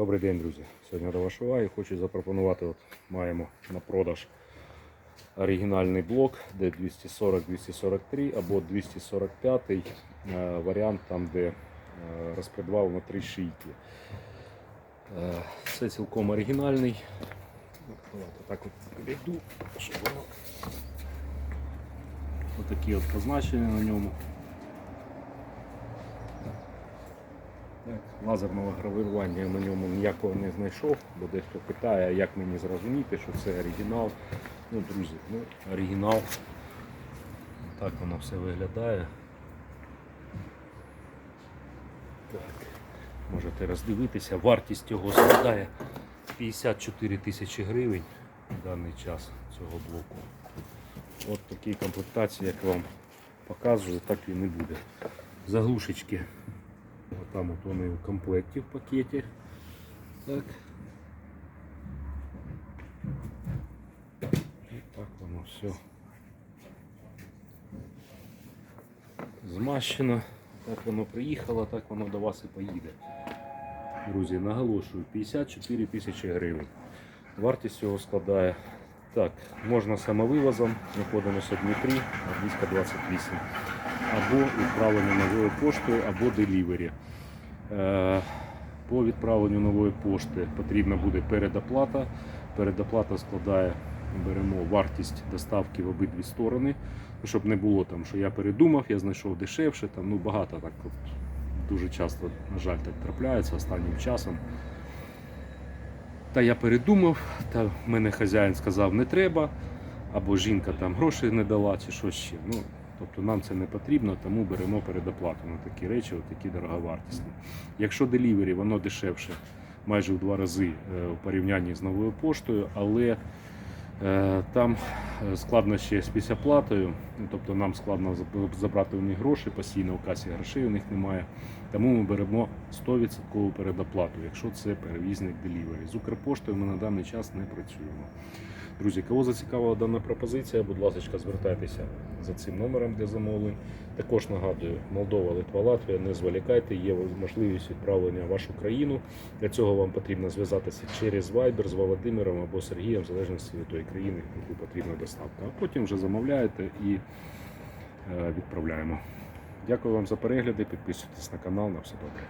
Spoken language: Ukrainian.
Добрий день, друзі. Сьогодні до вашої уваги хочу запропонувати. От маємо на продаж оригінальний блок D240-243 або 245 е, варіант, там де е, розпредвал на три шийки. Е, Це цілком оригінальний. Давайте так от підійду, щоб воно отакі от позначення на ньому. Так, Лазерного гравірування я на ньому ніякого не знайшов, бо дехто питає, як мені зрозуміти, що це оригінал. Ну, друзі, ну, оригінал. Так воно все виглядає. Так, можете роздивитися, вартість його складає 54 тисячі гривень в даний час цього блоку. От такі комплектації, як вам показую, так він і буде. Заглушечки там вот вони в комплекті в пакеті. Так. І так воно все. Змащено. Так воно приїхало, так воно до вас і поїде. Друзі, наголошую, 54 тисячі гривень. Вартість цього складає. Так, можна самовивозом, знаходимося в Дніпрі, близько 28 або відправлення новою поштою, або делівері. Е, По відправленню нової пошти потрібна буде передоплата. Передоплата складає, беремо вартість доставки в обидві сторони, щоб не було там, що я передумав, я знайшов дешевше. Там, ну, багато так от, дуже часто, на жаль, так трапляється останнім часом. Та я передумав, та мене хазяїн сказав, не треба, або жінка там грошей не дала, чи що ще. Ну, тобто нам це не потрібно, тому беремо передоплату на такі речі, такі дороговартісні. Якщо делівері, воно дешевше майже в два рази е, в порівнянні з новою поштою, але там складнощі складно ще з післяплатою, ну, тобто нам складно забрати у них гроші, постійно у касі грошей у них немає. Тому ми беремо 100% передоплату, якщо це перевізник делівері. З Укрпоштою ми на даний час не працюємо. Друзі, кого зацікавила дана пропозиція, будь ласка, звертайтеся за цим номером для замовлень. Також нагадую, Молдова, Литва, Латвія, не зволікайте, є можливість відправлення в вашу країну. Для цього вам потрібно зв'язатися через Viber з Володимиром або Сергієм, в залежності від тої країни, яку потрібна доставка. А потім вже замовляєте і е, відправляємо. Дякую вам за перегляди, підписуйтесь на канал, на все добре.